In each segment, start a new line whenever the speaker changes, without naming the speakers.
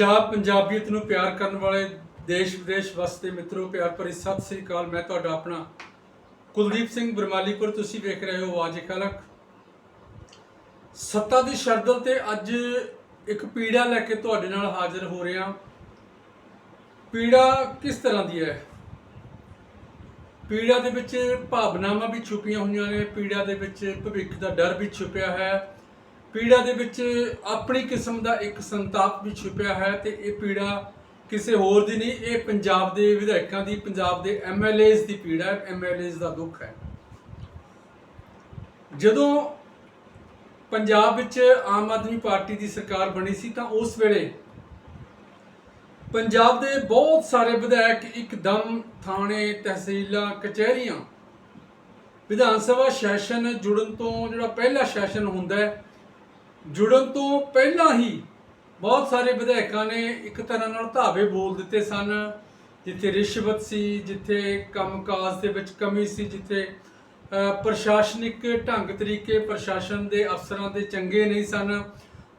ਪੰਜਾਬ ਪੰਜਾਬੀਅਤ ਨੂੰ ਪਿਆਰ ਕਰਨ ਵਾਲੇ ਦੇਸ਼ ਵਿਦੇਸ਼ ਵਸਦੇ ਮਿੱਤਰੋ, ਪਿਆਰ ਭਰੀ ਸਤਿ ਸ੍ਰੀ ਅਕਾਲ। ਮੈਂ ਤੁਹਾਡਾ ਆਪਣਾ ਕੁਲਦੀਪ ਸਿੰਘ ਬਰਮਾਲੀਪੁਰ, ਤੁਸੀਂ ਵੇਖ ਰਹੇ ਹੋ ਆਵਾਜ਼ ਖਲਕ ਸੱਤਾ ਦੀ ਸ਼ਰਦਲ ਤੇ ਅੱਜ ਇੱਕ ਪੀੜਾ ਲੈ ਕੇ ਤੁਹਾਡੇ ਨਾਲ ਹਾਜ਼ਰ ਹੋ ਰਿਹਾ। ਪੀੜਾ ਕਿਸ ਤਰ੍ਹਾਂ ਦੀ ਹੈ? ਪੀੜਾ ਦੇ ਵਿੱਚ ਭਾਵਨਾਵਾਂ ਵੀ ਛੁਪੀਆਂ ਹੋਈਆਂ ਨੇ, ਪੀੜਾ ਦੇ ਵਿੱਚ ਭਵਿੱਖ ਦਾ ਡਰ ਵੀ ਛੁਪਿਆ ਹੈ। ਪੀੜਾ ਦੇ ਵਿੱਚ ਆਪਣੀ ਕਿਸਮ ਦਾ ਇੱਕ ਸੰਤਾਪ ਵੀ ਛੁਪਿਆ ਹੈ ਤੇ ਇਹ ਪੀੜਾ ਕਿਸੇ ਹੋਰ ਦੀ ਨਹੀਂ, ਇਹ ਪੰਜਾਬ ਦੇ ਵਿਧਾਇਕਾਂ ਦੀ, ਪੰਜਾਬ ਦੇ ਐਮਐਲਏਜ਼ ਦੀ ਪੀੜਾ ਹੈ ਐਮਐਲਏਜ਼ ਦਾ ਦੁੱਖ ਹੈ। ਜਦੋਂ ਪੰਜਾਬ ਵਿੱਚ ਆਮ ਆਦਮੀ ਪਾਰਟੀ ਦੀ ਸਰਕਾਰ ਬਣੀ ਸੀ ਤਾਂ ਉਸ ਵੇਲੇ ਪੰਜਾਬ ਦੇ ਬਹੁਤ ਸਾਰੇ ਵਿਧਾਇਕ ਇੱਕਦਮ ਥਾਣੇ, ਤਹਿਸੀਲਾਂ, ਕਚਹਿਰੀਆਂ, ਵਿਧਾਨ ਸਭਾ ਸੈਸ਼ਨ ਜੁੜਨ ਤੋਂ ਜਿਹੜਾ ਪਹਿਲਾ ਸੈਸ਼ਨ ਹੁੰਦਾ ਹੈ ਜੁੜਨ ਤੋਂ ਪਹਿਲਾਂ ਹੀ ਬਹੁਤ ਸਾਰੇ ਵਿਧਾਇਕਾਂ ਨੇ ਇੱਕ ਤਰ੍ਹਾਂ ਨਾਲ ਧਾਵੇ ਬੋਲ ਦਿੱਤੇ ਸਨ, ਜਿੱਥੇ ਰਿਸ਼ਵਤ ਸੀ, ਜਿੱਥੇ ਕੰਮਕਾਜ ਦੇ ਵਿੱਚ ਕਮੀ ਸੀ, ਜਿੱਥੇ ਪ੍ਰਸ਼ਾਸਨਿਕ ਢੰਗ ਤਰੀਕੇ ਪ੍ਰਸ਼ਾਸਨ ਦੇ ਅਫਸਰਾਂ ਦੇ ਚੰਗੇ ਨਹੀਂ ਸਨ।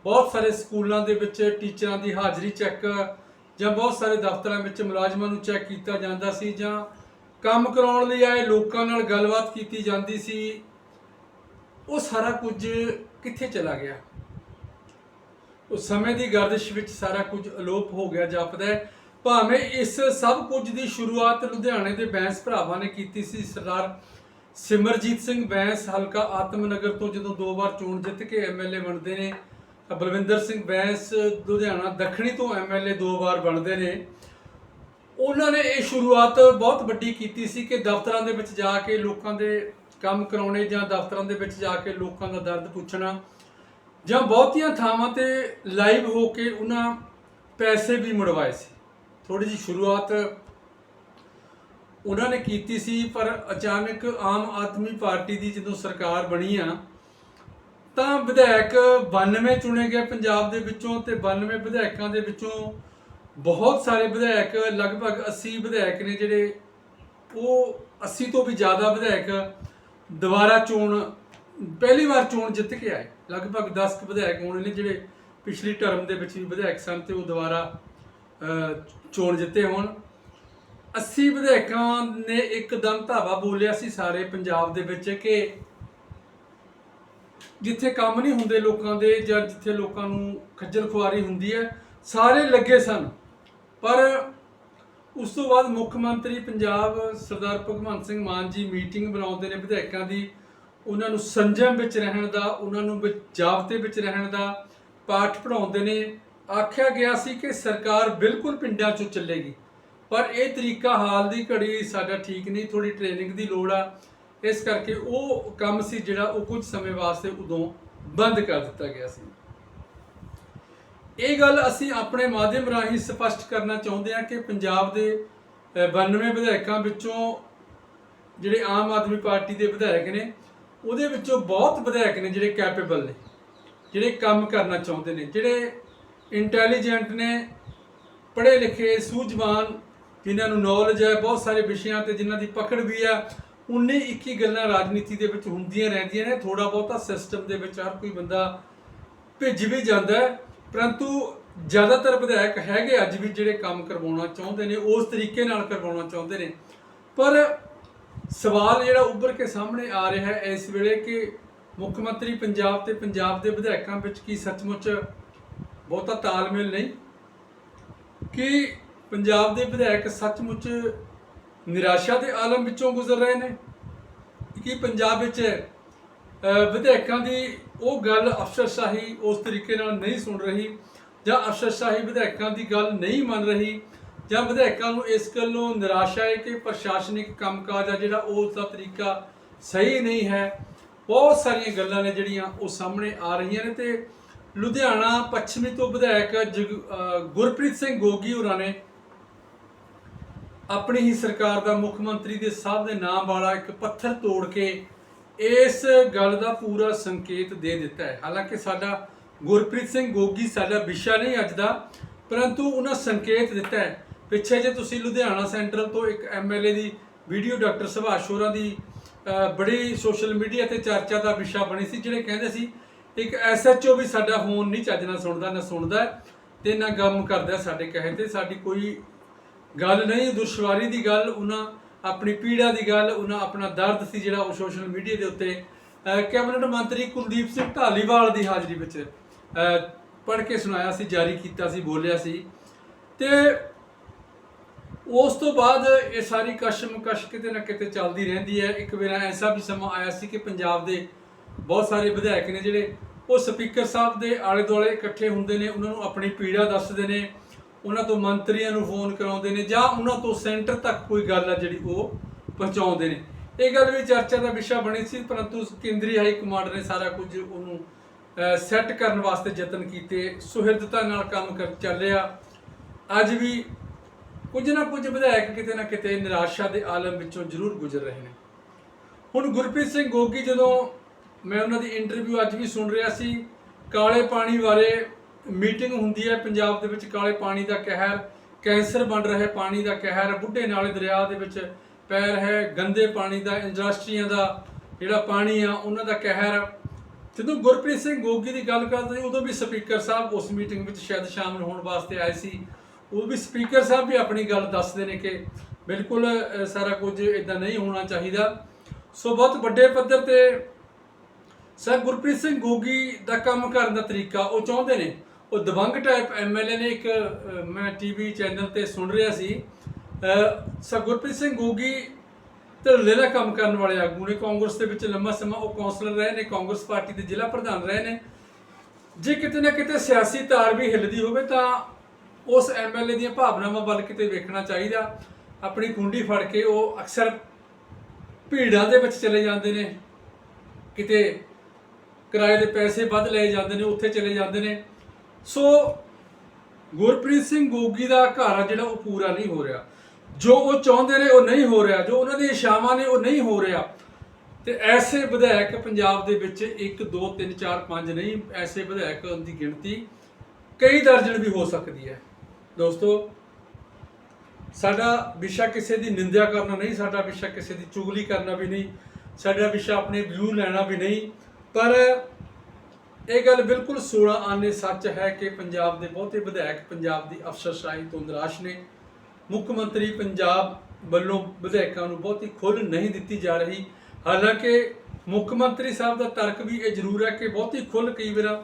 ਬਹੁਤ ਸਾਰੇ ਸਕੂਲਾਂ ਦੇ ਵਿੱਚ ਟੀਚਰਾਂ ਦੀ ਹਾਜ਼ਰੀ ਚੈੱਕ ਜਾਂ ਬਹੁਤ ਸਾਰੇ ਦਫ਼ਤਰਾਂ ਵਿੱਚ ਮੁਲਾਜ਼ਮਾਂ ਨੂੰ ਚੈੱਕ ਕੀਤਾ ਜਾਂਦਾ ਸੀ ਜਾਂ ਕੰਮ ਕਰਾਉਣ ਲਈ ਆਏ ਲੋਕਾਂ ਨਾਲ ਗੱਲਬਾਤ ਕੀਤੀ ਜਾਂਦੀ ਸੀ। ਉਹ ਸਾਰਾ ਕੁਝ ਕਿੱਥੇ ਚਲਾ ਗਿਆ? ਉਸ ਸਮੇਂ ਦੀ ਗਰਦਿਸ਼ ਵਿੱਚ ਸਾਰਾ ਕੁਝ ਅਲੋਪ ਹੋ ਗਿਆ, ਜਾਪਦਾ ਹੈ। ਭਾਵੇਂ ਇਸ ਸਭ ਕੁਝ ਦੀ ਸ਼ੁਰੂਆਤ ਲੁਧਿਆਣੇ ਦੇ ਬੈਂਸ ਭਰਾਵਾਂ ਨੇ ਕੀਤੀ ਸੀ, ਸਰਦਾਰ ਸਿਮਰਜੀਤ ਸਿੰਘ ਬੈਂਸ ਹਲਕਾ ਆਤਮਨਗਰ ਤੋਂ ਜਦੋਂ ਦੋ ਵਾਰ ਚੋਣ ਜਿੱਤ ਕੇ ਐਮਐਲਏ ਬਣਦੇ ਨੇ ਬਲਵਿੰਦਰ ਸਿੰਘ ਬੈਂਸ ਲੁਧਿਆਣਾ ਦੱਖਣੀ ਤੋਂ ਐਮਐਲਏ ਦੋ ਵਾਰ ਬਣਦੇ ਨੇ, ਉਹਨਾਂ ਨੇ ਇਹ ਸ਼ੁਰੂਆਤ ਬਹੁਤ ਵੱਡੀ ਕੀਤੀ ਸੀ ਕਿ ਦਫ਼ਤਰਾਂ ਦੇ ਵਿੱਚ ਜਾ ਕੇ ਲੋਕਾਂ ਦੇ ਕੰਮ ਕਰਾਉਣੇ ਜਾਂ ਦਫ਼ਤਰਾਂ ਦੇ ਵਿੱਚ ਜਾ ਕੇ ਲੋਕਾਂ ਦਾ ਦਰਦ ਪੁੱਛਣਾ ਜਾਂ ਬਹੁਤੀਆਂ ਥਾਵਾਂ ਤੇ ਲਾਈਵ ਹੋ ਕੇ ਉਹਨਾਂ ਪੈਸੇ ਵੀ ਮੁੜਵਾਏ ਸੀ। ਥੋੜੀ ਜੀ ਸ਼ੁਰੂਆਤ ਉਹਨਾਂ ਨੇ ਕੀਤੀ ਸੀ, ਪਰ ਅਚਾਨਕ ਆਮ ਆਦਮੀ ਪਾਰਟੀ ਦੀ ਜਦੋਂ ਸਰਕਾਰ ਬਣੀ ਆ, ਤਾਂ ਵਿਧਾਇਕ 92 ਚੁਣੇ ਗਏ ਪੰਜਾਬ ਦੇ ਵਿੱਚੋਂ ਤੇ 92 ਵਿਧਾਇਕਾਂ ਦੇ ਵਿੱਚੋਂ ਬਹੁਤ ਸਾਰੇ ਵਿਧਾਇਕ, ਲਗਭਗ 80 ਵਿਧਾਇਕ ਨੇ ਜਿਹੜੇ ਉਹ 80 ਤੋਂ ਵੀ ਜ਼ਿਆਦਾ ਵਿਧਾਇਕ ਦੁਬਾਰਾ ਚੋਣ ਪਹਿਲੀ ਵਾਰ ਚੋਣ ਜਿੱਤ ਕੇ ਆਏ। ਲਗਭਗ 10 ਕੁ ਵਿਧਾਇਕ ਹੋਣੇ ਨੇ ਜਿਹੜੇ ਪਿਛਲੀ ਟਰਮ ਦੇ ਵਿੱਚ ਵੀ ਵਿਧਾਇਕ ਸਨ ਤੇ ਉਹ ਦੁਬਾਰਾ ਚੋਣ ਜਿੱਤੇ ਹੋਣ। 80 ਵਿਧਾਇਕਾਂ ਨੇ ਇੱਕਦਮ ਧਾਵਾ ਬੋਲਿਆ ਸੀ ਸਾਰੇ ਪੰਜਾਬ ਦੇ ਵਿੱਚ ਕਿ ਜਿੱਥੇ ਕੰਮ ਨਹੀਂ ਹੁੰਦੇ ਲੋਕਾਂ ਦੇ ਜਾਂ ਜਿੱਥੇ ਲੋਕਾਂ ਨੂੰ ਖੱਜਲ ਖੁਆਰੀ ਹੁੰਦੀ ਹੈ, ਸਾਰੇ ਲੱਗੇ ਸਨ। ਪਰ ਉਸ ਤੋਂ ਬਾਅਦ ਮੁੱਖ ਮੰਤਰੀ ਪੰਜਾਬ ਸਰਦਾਰ ਭਗਵੰਤ ਸਿੰਘ ਮਾਨ ਜੀ ਮੀਟਿੰਗ ਬੁਲਾਉਂਦੇ ਨੇ ਵਿਧਾਇਕਾਂ ਦੀ। ਉਹਨਾਂ ਨੂੰ ਸੰਜਮ ਵਿੱਚ ਰਹਿਣ ਦਾ ਉਹਨਾਂ ਨੂੰ ਵਿੱਚ ਜਾਬਤੇ ਵਿੱਚ ਰਹਿਣ ਦਾ ਪਾਠ ਪੜਾਉਂਦੇ ਨੇ। ਆਖਿਆ ਗਿਆ ਸੀ ਕਿ ਸਰਕਾਰ ਬਿਲਕੁਲ ਪਿੰਡਾਂ 'ਚੋਂ ਚੱਲੇਗੀ। ਪਰ ਇਹ ਤਰੀਕਾ ਹਾਲ ਦੀ ਘੜੀ ਸਾਡਾ ਠੀਕ ਨਹੀਂ ਥੋੜੀ ਟ੍ਰੇਨਿੰਗ ਦੀ ਲੋੜ ਆ। ਇਸ ਕਰਕੇ ਉਹ ਕੰਮ ਸੀ ਜਿਹੜਾ ਉਹ ਕੁਝ ਸਮੇਂ ਵਾਸਤੇ ਉਦੋਂ ਬੰਦ ਕਰ ਦਿੱਤਾ ਗਿਆ ਸੀ। ਇਹ ਗੱਲ ਅਸੀਂ ਆਪਣੇ ਮਾਧਿਅਮ ਰਾਹੀਂ ਸਪਸ਼ਟ ਕਰਨਾ ਚਾਹੁੰਦੇ ਹਾਂ ਕਿ ਪੰਜਾਬ ਦੇ ਅ, 92 ਵਿਧਾਇਕਾਂ ਵਿੱਚੋਂ ਜਿਹੜੇ ਆਮ ਆਦਮੀ ਪਾਰਟੀ ਦੇ ਵਿਧਾਇਕ ਨੇ ਉਹਦੇ ਵਿੱਚੋਂ ਬਹੁਤ ਵਿਧਾਇਕ ਨੇ ਜਿਹੜੇ ਕੈਪੇਬਲ ਨੇ, ਜਿਹੜੇ ਕੰਮ ਕਰਨਾ ਚਾਹੁੰਦੇ ਨੇ, ਜਿਹੜੇ ਇੰਟੈਲੀਜੈਂਟ ਨੇ, ਪੜ੍ਹੇ ਲਿਖੇ, ਸੂਝਵਾਨ, ਜਿਨ੍ਹਾਂ ਨੂੰ ਨੌਲੇਜ ਹੈ, ਬਹੁਤ ਸਾਰੇ ਵਿਸ਼ਿਆਂ ਤੇ ਜਿਨ੍ਹਾਂ ਦੀ ਪਕੜ ਵੀ ਹੈ 19 21 ਗੱਲਾਂ ਰਾਜਨੀਤੀ ਦੇ ਵਿੱਚ ਹੁੰਦੀਆਂ ਰਹਿੰਦੀਆਂ ਨੇ ਥੋੜਾ ਬਹੁਤਾ ਸਿਸਟਮ ਦੇ ਵਿੱਚ ਹਰ ਕੋਈ ਬੰਦਾ ਭਿੱਜ ਵੀ ਜਾਂਦਾ ਪਰੰਤੂ ਜ਼ਿਆਦਾਤਰ ਵਿਧਾਇਕ ਹੈਗੇ ਅੱਜ ਵੀ ਜਿਹੜੇ ਕੰਮ ਕਰਵਾਉਣਾ ਚਾਹੁੰਦੇ ਨੇ, ਉਸ ਤਰੀਕੇ ਨਾਲ ਕਰਵਾਉਣਾ ਚਾਹੁੰਦੇ ਨੇ, ਪਰ ਸਵਾਲ ਜਿਹੜਾ ਉੱਭਰ ਕੇ ਸਾਹਮਣੇ ਆ ਰਿਹਾ ਹੈ ਇਸ ਵੇਲੇ ਕਿ ਮੁੱਖ ਮੰਤਰੀ ਪੰਜਾਬ ਤੇ ਪੰਜਾਬ ਦੇ ਵਿਧਾਇਕਾਂ ਵਿੱਚ ਕੀ ਸੱਚਮੁੱਚ ਬਹੁਤਾ ਤਾਲਮੇਲ ਨਹੀਂ? ਕਿ ਪੰਜਾਬ ਦੇ ਵਿਧਾਇਕ ਸੱਚਮੁੱਚ ਨਿਰਾਸ਼ਾ ਦੇ ਆਲਮ ਵਿੱਚੋਂ ਗੁਜ਼ਰ ਰਹੇ ਨੇ? ਕਿ ਪੰਜਾਬ ਵਿੱਚ ਵਿਧਾਇਕਾਂ ਦੀ ਉਹ ਗੱਲ ਅਫਸਰਸ਼ਾਹੀ ਉਸ ਤਰੀਕੇ ਨਾਲ ਨਹੀਂ ਸੁਣ ਰਹੀ ਜਾਂ ਅਫਸਰਸ਼ਾਹੀ ਵਿਧਾਇਕਾਂ ਦੀ ਗੱਲ ਨਹੀਂ ਮੰਨ ਰਹੀ? ਜਾਂ ਵਿਧਾਇਕਾਂ ਨੂੰ ਇਸ ਗੱਲੋਂ ਨਿਰਾਸ਼ਾ ਹੈ ਕਿ ਪ੍ਰਸ਼ਾਸਨਿਕ ਕੰਮਕਾਜ ਆ ਜਿਹੜਾ ਉਸ ਦਾ ਤਰੀਕਾ ਸਹੀ ਨਹੀਂ ਹੈ। ਬਹੁਤ ਸਾਰੀਆਂ ਗੱਲਾਂ ਨੇ ਜਿਹੜੀਆਂ ਉਹ ਸਾਹਮਣੇ ਆ ਰਹੀਆਂ ਨੇ ਤੇ ਲੁਧਿਆਣਾ ਪੱਛਮੀ ਤੋਂ ਵਿਧਾਇਕ ਜਗ- ਗੁਰਪ੍ਰੀਤ ਸਿੰਘ ਗੋਗੀ ਹੋਰਾਂ ਨੇ ਆਪਣੀ ਹੀ ਸਰਕਾਰ ਦਾ ਮੁੱਖ ਮੰਤਰੀ ਦੇ ਸਾਹਿਬ ਦੇ ਨਾਮ ਵਾਲਾ ਇੱਕ ਪੱਥਰ ਤੋੜ ਕੇ ਇਸ ਗੱਲ ਦਾ ਪੂਰਾ ਸੰਕੇਤ ਦੇ ਦਿੱਤਾ ਹੈ। ਹਾਲਾਂਕਿ ਸਾਡਾ ਗੁਰਪ੍ਰੀਤ ਸਿੰਘ ਗੋਗੀ ਸਾਡਾ ਵਿਸ਼ਾ ਨਹੀਂ ਅੱਜ ਦਾ, ਪਰੰਤੂ ਉਹਨਾਂ ਸੰਕੇਤ ਦਿੱਤਾ ਹੈ ਪਿੱਛੇ ਜੇ ਤੁਸੀਂ ਲੁਧਿਆਣਾ ਸੈਂਟਰਲ ਤੋਂ ਇੱਕ ਐਮਐਲਏ ਦੀ, ਵੀਡੀਓ ਡਾਕਟਰ ਸੁਭਾਸ਼ ਹੋਰਾਂ ਦੀ ਬੜੀ ਸੋਸ਼ਲ ਮੀਡੀਆ ਤੇ ਚਰਚਾ ਦਾ ਵਿਸ਼ਾ ਬਣੀ ਸੀ, ਜਿਹੜੇ ਕਹਿੰਦੇ ਸੀ, ਇੱਕ ਐਸਐਚਓ ਵੀ ਸਾਡਾ ਫੋਨ ਨਹੀਂ ਚੱਜ ਨਾਲ ਸੁਣਦਾ, ਨਾ ਸੁਣਦਾ ਹੈ। ਤੇ ਨਾ ਗਮ ਕਰਦਾ ਸਾਡੇ ਕਹੇ ਤੇ ਸਾਡੀ ਕੋਈ ਗੱਲ ਨਹੀਂ, ਦੁਸ਼ਵਾਰੀ ਦੀ ਗੱਲ, ਉਹਨਾਂ ਆਪਣੀ ਪੀੜਾ ਦੀ ਗੱਲ, ਉਹਨਾਂ ਆਪਣਾ ਦਰਦ ਸੀ ਜਿਹੜਾ ਉਹ ਸੋਸ਼ਲ ਮੀਡੀਆ ਦੇ ਉੱਤੇ ਕੈਬਨਿਟ ਮੰਤਰੀ ਕੁਲਦੀਪ ਸਿੰਘ ਢਾਲੀਵਾਲ ਦੀ ਹਾਜ਼ਰੀ ਵਿੱਚ ਪੜ੍ਹ ਕੇ ਸੁਣਾਇਆ ਸੀ, ਜਾਰੀ ਕੀਤਾ ਸੀ, ਬੋਲਿਆ ਸੀ ਤੇ ਉਸ ਤੋਂ ਬਾਅਦ ਇਹ ਸਾਰੀ ਕਸ਼ਮਕਸ਼ ਕਿਤੇ ਨਾ ਕਿਤੇ ਚੱਲਦੀ ਰਹਿੰਦੀ ਹੈ। ਇੱਕ ਵੇਲਾ ਐਸਾ ਵੀ ਸਮਾਂ ਆਇਆ ਸੀ ਕਿ ਪੰਜਾਬ ਦੇ ਬਹੁਤ ਸਾਰੇ ਵਿਧਾਇਕ ਨੇ ਜਿਹੜੇ ਉਹ ਸਪੀਕਰ ਸਾਹਿਬ ਦੇ ਆਲੇ ਦੁਆਲੇ ਇਕੱਠੇ ਹੁੰਦੇ ਨੇ, ਉਹਨਾਂ ਨੂੰ ਆਪਣੀ ਪੀੜਾ ਦੱਸਦੇ ਨੇ, ਉਹਨਾਂ ਤੋਂ ਮੰਤਰੀਆਂ ਨੂੰ ਫੋਨ ਕਰਾਉਂਦੇ ਨੇ ਜਾਂ ਉਹਨਾਂ ਤੋਂ ਸੈਂਟਰ ਤੱਕ ਕੋਈ ਗੱਲ ਆ ਜਿਹੜੀ ਉਹ ਪਹੁੰਚਾਉਂਦੇ ਨੇ। ਇਹ ਗੱਲ ਵੀ ਚਰਚਾ ਦਾ ਵਿਸ਼ਾ ਬਣੀ ਸੀ, ਪਰੰਤੂ ਕੇਂਦਰੀ ਹਾਈ ਕਮਾਂਡ ਨੇ ਸਾਰਾ ਕੁਝ ਉਹਨੂੰ ਸੈੱਟ ਕਰਨ ਵਾਸਤੇ ਯਤਨ ਕੀਤੇ, ਸੁਹਿਰਦਤਾ ਨਾਲ ਕੰਮ ਕਰ ਚੱਲਿਆ। ਅੱਜ ਵੀ ਕੁਝ ਨਾ ਕੁਝ ਵਿਧਾਇਕ ਕਿਤੇ ਨਾ ਕਿਤੇ ਨਿਰਾਸ਼ਾ ਦੇ ਆਲਮ ਵਿੱਚੋਂ ਜ਼ਰੂਰ ਗੁਜ਼ਰ ਰਹੇ ਨੇ। ਹੁਣ ਗੁਰਪ੍ਰੀਤ ਸਿੰਘ ਗੋਗੀ ਜਦੋਂ ਮੈਂ ਉਹਨਾਂ ਦੀ ਇੰਟਰਵਿਊ ਅੱਜ ਵੀ ਸੁਣ ਰਿਹਾ ਸੀ, ਕਾਲੇ ਪਾਣੀ ਬਾਰੇ ਮੀਟਿੰਗ ਹੁੰਦੀ ਹੈ ਪੰਜਾਬ ਦੇ ਵਿੱਚ, ਕਾਲੇ ਪਾਣੀ ਦਾ ਕਹਿਰ, ਕੈਂਸਰ ਬਣ ਰਿਹਾ ਪਾਣੀ ਦਾ ਕਹਿਰ, ਬੁੱਢੇ ਨਾਲੇ ਦਰਿਆ ਦੇ ਵਿੱਚ ਪੈਰ ਹੈ ਗੰਦੇ ਪਾਣੀ ਦਾ, ਇੰਡਸਟਰੀਆਂ ਦਾ ਜਿਹੜਾ ਪਾਣੀ ਆ, ਉਹਨਾਂ ਦਾ ਕਹਿਰ। ਜਦੋਂ ਗੁਰਪ੍ਰੀਤ ਸਿੰਘ ਗੋਗੀ ਦੀ ਗੱਲ ਕਰਦੇ ਉਦੋਂ ਵੀ ਸਪੀਕਰ ਸਾਹਿਬ ਉਸ ਮੀਟਿੰਗ ਵਿੱਚ ਸ਼ਾਇਦ ਸ਼ਾਮਲ ਹੋਣ ਵਾਸਤੇ ਆਏ ਸੀ। ਉਹ ਵੀ ਸਪੀਕਰ ਸਾਹਿਬ ਵੀ ਆਪਣੀ ਗੱਲ ਦੱਸਦੇ ਨੇ ਕਿ ਬਿਲਕੁਲ ਸਾਰਾ ਕੁਝ ਇਦਾਂ ਨਹੀਂ ਹੋਣਾ ਚਾਹੀਦਾ। ਸੋ ਬਹੁਤ ਵੱਡੇ ਪੱਧਰ ਤੇ ਸਰ ਗੁਰਪ੍ਰੀਤ ਸਿੰਘ ਗੋਗੀ ਦਾ ਕੰਮ ਕਰਨ ਦਾ ਤਰੀਕਾ ਉਹ ਚਾਹੁੰਦੇ ਨੇ। ਉਹ ਦਵੰਗ ਟਾਈਪ ਐਮਐਲਏ ਨੇ ਇੱਕ ਅ, ਮੈਂ ਟੀਵੀ ਚੈਨਲ ਤੇ ਸੁਣ ਰਿਹਾ ਸੀ। ਸਰ ਗੁਰਪ੍ਰੀਤ ਸਿੰਘ ਗੋਗੀ ਧੜਲੇ ਦਾ ਕੰਮ ਕਰਨ ਵਾਲੇ ਆਗੂ ਨੇ। ਕਾਂਗਰਸ ਦੇ ਵਿੱਚ ਲੰਮਾ ਸਮਾਂ ਉਹ ਕਾਉਂਸਲਰ ਰਹੇ ਨੇ ਕਾਂਗਰਸ ਪਾਰਟੀ ਦੇ ਜ਼ਿਲ੍ਹਾ ਪ੍ਰਧਾਨ ਰਹੇ ਨੇ। ਜੇ ਕਿਤੇ ਨਾ ਕਿਤੇ ਸਿਆਸੀ ਤਾਰ ਵੀ ਹਿੱਲਦੀ ਹੋਵੇ ਤਾਂ ਉਸ ਐਮਐਲਏ ਦੀਆਂ ਭਾਵਨਾਵਾਂ ਵੱਲ ਕਿਤੇ ਵੇਖਣਾ ਚਾਹੀਦਾ। ਆਪਣੀ ਕੁੰਡੀ ਫੜ ਕੇ ਉਹ ਅਕਸਰ ਭੀੜਾਂ ਦੇ ਵਿੱਚ ਚਲੇ ਜਾਂਦੇ ਨੇ। ਕਿਤੇ ਕਿਰਾਏ ਦੇ ਪੈਸੇ ਵੱਧ ਲਏ ਜਾਂਦੇ ਨੇ, ਉੱਥੇ ਚਲੇ ਜਾਂਦੇ ਨੇ। ਸੋ ਗੁਰਪ੍ਰੀਤ ਸਿੰਘ ਗੋਗੀ ਦਾ ਘਰ ਆ ਜਿਹੜਾ ਉਹ ਪੂਰਾ ਨਹੀਂ ਹੋ ਰਿਹਾ। ਜੋ ਉਹ ਚਾਹੁੰਦੇ ਨੇ ਉਹ ਨਹੀਂ ਹੋ ਰਿਹਾ। ਜੋ ਉਹਨਾਂ ਦੀਆਂ ਇਸ਼ਾਵਾਂ ਨੇ ਉਹ ਨਹੀਂ ਹੋ ਰਿਹਾ। ਤੇ ਐਸੇ ਵਿਧਾਇਕ ਪੰਜਾਬ ਦੇ ਵਿੱਚ 1 2 3 4 5 ਨਹੀਂ, ਐਸੇ ਵਿਧਾਇਕ ਦੀ ਗਿਣਤੀ ਕਈ ਦਰਜਨ ਵੀ ਹੋ ਸਕਦੀ ਹੈ। ਦੋਸਤੋ, ਸਾਡਾ ਵਿਸ਼ਾ ਕਿਸੇ ਦੀ ਨਿੰਦਿਆ ਕਰਨਾ ਨਹੀਂ, ਸਾਡਾ ਵਿਸ਼ਾ ਕਿਸੇ ਦੀ ਚੁਗਲੀ ਕਰਨਾ ਵੀ ਨਹੀਂ, ਸਾਡਾ ਵਿਸ਼ਾ ਆਪਣੇ ਵਿਊ ਲੈਣਾ ਵੀ ਨਹੀਂ। ਪਰ ਇਹ ਗੱਲ ਬਿਲਕੁਲ ਸੋਲਾ ਆਨੇ ਸੱਚ ਹੈ ਕਿ ਪੰਜਾਬ ਦੇ ਬਹੁਤੇ ਵਿਧਾਇਕ ਪੰਜਾਬ ਦੀ ਅਫਸਰਸ਼ਾਹੀ ਤੋਂ ਨਿਰਾਸ਼ ਨੇ। ਮੁੱਖ ਮੰਤਰੀ ਪੰਜਾਬ ਵੱਲੋਂ ਵਿਧਾਇਕਾਂ ਨੂੰ ਬਹੁਤੀ ਖੁੱਲ੍ਹ ਨਹੀਂ ਦਿੱਤੀ ਜਾ ਰਹੀ। ਹਾਲਾਂਕਿ ਮੁੱਖ ਮੰਤਰੀ ਸਾਹਿਬ ਦਾ ਤਰਕ ਵੀ ਇਹ ਜ਼ਰੂਰ ਹੈ ਕਿ ਬਹੁਤੀ ਖੁੱਲ੍ਹ ਕਈ ਵਾਰ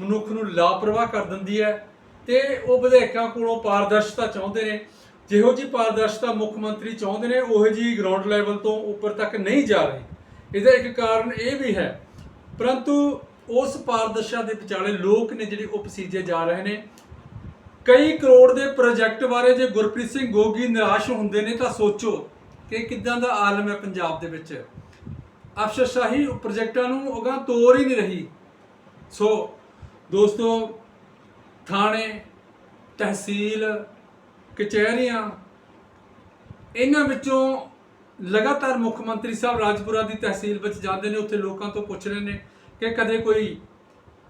ਮਨੁੱਖ ਨੂੰ ਲਾਪਰਵਾਹ ਕਰ ਦਿੰਦੀ ਹੈ। ਤੇ ਉਹ ਵਿਧਾਇਕਾਂ ਕੋਲੋਂ ਪਾਰਦਰਸ਼ਤਾ ਚਾਹੁੰਦੇ ਨੇ। ਜਿਹੋ ਜੀ ਪਾਰਦਰਸ਼ਤਾ ਮੁੱਖ ਮੰਤਰੀ ਚਾਹੁੰਦੇ ਨੇ, ਉਹੋ ਜੀ ਗਰਾਊਂਡ ਲੈਵਲ ਤੋਂ ਉੱਪਰ ਤੱਕ ਨਹੀਂ ਜਾ ਰਹੀ। ਇਹਦਾ ਇੱਕ ਕਾਰਨ ਇਹ ਵੀ ਹੈ। ਪਰੰਤੂ ਉਸ ਪਾਰਦਰਸ਼ਤਾ ਦੇ ਵਿਚਾਲੇ ਲੋਕ ਨੇ ਜਿਹੜੇ ਉਹ ਪਸੀਜੇ ਜਾ ਰਹੇ ਨੇ। ਕਈ ਕਰੋੜ ਦੇ ਪ੍ਰੋਜੈਕਟ ਬਾਰੇ ਜੇ ਗੁਰਪ੍ਰੀਤ ਸਿੰਘ ਗੋਗੀ ਨਿਰਾਸ਼ ਹੁੰਦੇ ਨੇ ਤਾਂ ਸੋਚੋ ਕਿ ਕਿੱਦਾਂ ਦਾ ਆਲਮ ਹੈ ਪੰਜਾਬ ਦੇ ਵਿੱਚ। ਅਫਸਰਸ਼ਾਹੀ ਪ੍ਰੋਜੈਕਟਾਂ ਨੂੰ ਅਗਾਂਹ ਤੋਰ ਹੀ ਨਹੀਂ ਰਹੀ। ਸੋ ਦੋਸਤੋ ਥਾਣੇ, ਤਹਿਸੀਲ, ਕਚਹਿਰੀਆਂ, ਇਹਨਾਂ ਵਿੱਚੋਂ ਲਗਾਤਾਰ ਮੁੱਖ ਮੰਤਰੀ ਸਾਹਿਬ ਰਾਜਪੁਰਾ ਦੀ ਤਹਿਸੀਲ ਵਿੱਚ ਜਾਂਦੇ ਨੇ, ਉੱਥੇ ਲੋਕਾਂ ਤੋਂ ਪੁੱਛ ਰਹੇ ਨੇ ਕਿ ਕਦੇ ਕੋਈ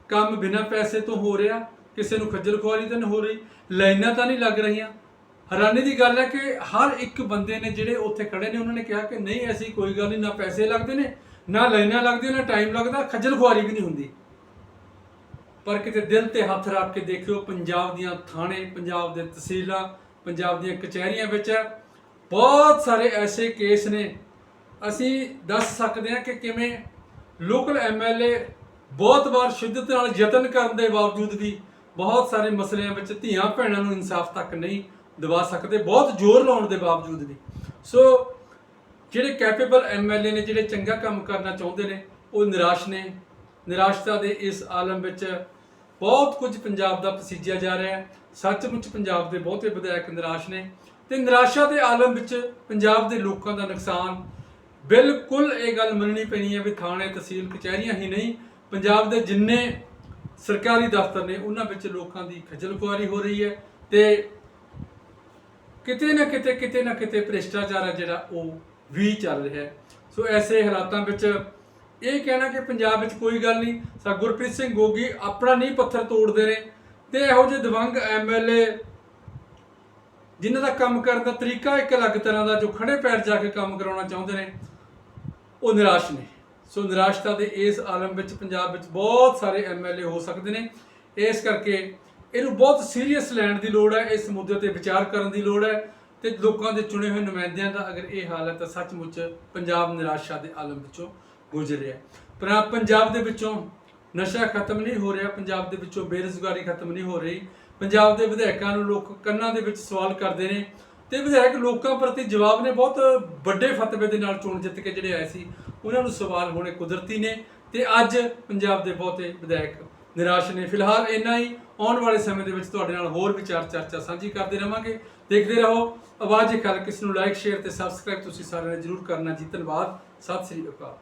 ਕੰਮ ਬਿਨਾਂ ਪੈਸੇ ਤੋਂ ਹੋ ਰਿਹਾ, ਕਿਸੇ ਨੂੰ ਖੱਜਲ ਖੁਆਰੀ ਤਾਂ ਨਹੀਂ ਹੋ ਰਹੀ, ਲਾਈਨਾਂ ਤਾਂ ਨਹੀਂ ਲੱਗ ਰਹੀਆਂ। ਹੈਰਾਨੀ ਦੀ ਗੱਲ ਹੈ ਕਿ ਹਰ ਇੱਕ ਬੰਦੇ ਨੇ ਜਿਹੜੇ ਉੱਥੇ ਖੜੇ ਨੇ, ਉਹਨਾਂ ਨੇ ਕਿਹਾ ਕਿ ਨਹੀਂ, ਐਸੀ ਕੋਈ ਗੱਲ ਨਹੀਂ, ਨਾ ਪੈਸੇ ਲੱਗਦੇ ਨੇ, ਨਾ ਲਾਈਨਾਂ ਲੱਗਦੀਆਂ, ਨਾ ਟਾਈਮ ਲੱਗਦਾ, ਖੱਜਲ ਖੁਆਰੀ ਵੀ ਨਹੀਂ ਹੁੰਦੀ। ਪਰ ਕਿਤੇ ਦਿਲ ਤੇ ਹੱਥ ਰੱਖ ਕੇ ਦੇਖਿਓ, ਪੰਜਾਬ ਦੀਆਂ ਥਾਣੇ, ਪੰਜਾਬ ਦੇ ਤਹਿਸੀਲਾਂ, ਪੰਜਾਬ ਦੀਆਂ ਕਚਹਿਰੀਆਂ ਵਿੱਚ ਬਹੁਤ ਸਾਰੇ ਐਸੇ ਕੇਸ ਨੇ। ਅਸੀਂ ਦੱਸ ਸਕਦੇ ਹਾਂ ਕਿ ਕਿਵੇਂ ਲੋਕਲ ਐਮਐਲਏ ਬਹੁਤ ਵਾਰ ਸ਼ਿੱਦਤ ਨਾਲ ਯਤਨ ਕਰਨ ਦੇ ਬਾਵਜੂਦ ਵੀ ਬਹੁਤ ਸਾਰੇ ਮਸਲਿਆਂ ਵਿੱਚ ਧੀਆਂ ਭੈਣਾਂ ਨੂੰ ਇਨਸਾਫ ਤੱਕ ਨਹੀਂ ਦਿਵਾ ਸਕਦੇ, ਬਹੁਤ ਜ਼ੋਰ ਲਾਉਣ ਦੇ ਬਾਵਜੂਦ ਵੀ। ਸੋ ਜਿਹੜੇ ਕੈਪੇਬਲ ਐਮਐਲਏ ਨੇ, ਜਿਹੜੇ ਚੰਗਾ ਕੰਮ ਕਰਨਾ ਚਾਹੁੰਦੇ ਨੇ, ਉਹ ਨਿਰਾਸ਼ ਨੇ। ਨਿਰਾਸ਼ਤਾ ਦੇ ਇਸ ਆਲਮ ਵਿੱਚ ਬਹੁਤ ਕੁਝ ਪੰਜਾਬ ਦਾ ਪਸੀਜਿਆ ਜਾ ਰਿਹਾ ਹੈ। ਸੱਚਮੁੱਚ ਪੰਜਾਬ ਦੇ ਬਹੁਤੇ ਵਿਧਾਇਕ ਨਿਰਾਸ਼ ਨੇ ਤੇ ਨਿਰਾਸ਼ਾ ਦੇ ਆਲਮ ਵਿੱਚ ਪੰਜਾਬ ਦੇ ਲੋਕਾਂ ਦਾ ਨੁਕਸਾਨ। ਬਿਲਕੁਲ ਇਹ ਗੱਲ ਮੰਨਣੀ ਪੈਣੀ ਹੈ ਵੀ ਥਾਣੇ, ਤਹਿਸੀਲ, ਕਚਹਿਰੀਆਂ ਹੀ ਨਹੀਂ, ਪੰਜਾਬ ਦੇ ਜਿੰਨੇ ਸਰਕਾਰੀ ਦਫ਼ਤਰ ਨੇ, ਉਹਨਾਂ ਵਿੱਚ ਲੋਕਾਂ ਦੀ ਖੱਜਲ ਖੁਆਰੀ ਹੋ ਰਹੀ ਹੈ ਤੇ ਕਿਤੇ ਨਾ ਕਿਤੇ ਕਿਤੇ ਨਾ ਕਿਤੇ ਭ੍ਰਿਸ਼ਟਾਚਾਰ ਹੈ ਜਿਹੜਾ ਉਹ ਵੀ ਚੱਲ ਰਿਹਾ ਹੈ। ਸੋ ਐਸੇ ਹਾਲਾਤਾਂ ਵਿੱਚ ਇਹ ਕਹਿਣਾ ਕਿ ਪੰਜਾਬ ਵਿੱਚ ਕੋਈ ਗੱਲ ਨਹੀਂ, ਸਾ ਗੁਰਪ੍ਰੀਤ ਸਿੰਘ ਗੋਗੀ ਆਪਣਾ ਨਹੀਂ ਪੱਥਰ ਤੋੜਦੇ ਨੇ ਤੇ ਇਹੋ ਜਿਹੇ ਦਵੰਗ ਐਮਐਲਏ ਜਿਨ੍ਹਾਂ ਦਾ ਕੰਮ ਕਰਨ ਦਾ ਤਰੀਕਾ ਇੱਕ ਅਲੱਗ ਤਰ੍ਹਾਂ ਦਾ, ਜੋ ਖੜੇ ਪੈਰ ਜਾ ਕੇ ਕੰਮ ਕਰਾਉਣਾ ਚਾਹੁੰਦੇ ਨੇ, ਉਹ ਨਿਰਾਸ਼ ਨੇ। ਸੋ ਨਿਰਾਸ਼ਤਾ ਦੇ ਇਸ ਆਲਮ ਵਿੱਚ ਪੰਜਾਬ ਵਿੱਚ ਬਹੁਤ ਸਾਰੇ ਐਮਐਲਏ ਹੋ ਸਕਦੇ ਨੇ। ਇਸ ਕਰਕੇ ਇਹਨੂੰ ਬਹੁਤ ਸੀਰੀਅਸ ਲੈਣ ਦੀ ਲੋੜ ਹੈ, ਇਸ ਮੁੱਦੇ ਤੇ ਵਿਚਾਰ ਕਰਨ ਦੀ ਲੋੜ ਹੈ ਤੇ ਲੋਕਾਂ ਦੇ ਚੁਣੇ ਹੋਏ ਨੁਮਾਇੰਦਿਆਂ ਦਾ ਅਗਰ ਇਹ ਹਾਲ ਹੈ ਤਾਂ ਸੱਚਮੁੱਚ ਪੰਜਾਬ ਨਿਰਾਸ਼ਾ ਦੇ ਆਲਮ ਵਿੱਚੋਂ ਗੁਜ਼ਰ ਰਿਹਾ। ਪੰਜਾਬ ਦੇ ਵਿੱਚੋਂ ਨਸ਼ਾ ਖਤਮ ਨਹੀਂ ਹੋ ਰਿਹਾ, ਪੰਜਾਬ ਦੇ ਵਿੱਚੋਂ ਬੇਰੁਜ਼ਗਾਰੀ ਖਤਮ ਨਹੀਂ ਹੋ ਰਹੀ। ਪੰਜਾਬ ਦੇ ਵਿਧਾਇਕਾਂ ਨੂੰ ਲੋਕ ਕੰਨਾਂ ਦੇ ਵਿੱਚ ਸਵਾਲ ਕਰਦੇ ਨੇ ਤੇ ਵਿਧਾਇਕ ਲੋਕਾਂ ਪ੍ਰਤੀ ਜਵਾਬ ਨੇ ਬਹੁਤ ਵੱਡੇ ਫਤਵੇ ਦੇ ਨਾਲ ਚੋਣ ਜਿੱਤ ਕੇ ਜਿਹੜੇ ਆਏ ਸੀ, ਉਹਨਾਂ ਨੂੰ ਸਵਾਲ ਹੋਣੇ ਕੁਦਰਤੀ ਨੇ ਤੇ ਅੱਜ ਪੰਜਾਬ ਦੇ ਬਹੁਤੇ ਵਿਧਾਇਕ ਨਿਰਾਸ਼ ਨੇ। ਫਿਲਹਾਲ ਇੰਨਾ ਹੀ। ਆਉਣ ਵਾਲੇ ਸਮੇਂ ਦੇ ਵਿੱਚ ਤੁਹਾਡੇ ਨਾਲ ਹੋਰ ਵਿਚਾਰ ਚਰਚਾ ਸਾਂਝੀ ਕਰਦੇ ਰਵਾਂਗੇ। ਦੇਖਦੇ ਰਹੋ। ਆਵਾਜ਼ ਇੱਕ ਹਲ ਕਿਸ ਨੂੰ ਲਾਈਕ ਸ਼ੇਅਰ ਤੇ ਸਬਸਕ੍ਰਾਈਬ ਤੁਸੀਂ ਸਾਰਿਆਂ ਨੇ ਜਰੂਰ ਕਰਨਾ ਜੀ। ਧੰਨਵਾਦ। ਸਤਿ ਸ੍ਰੀ ਅਕਾਲ।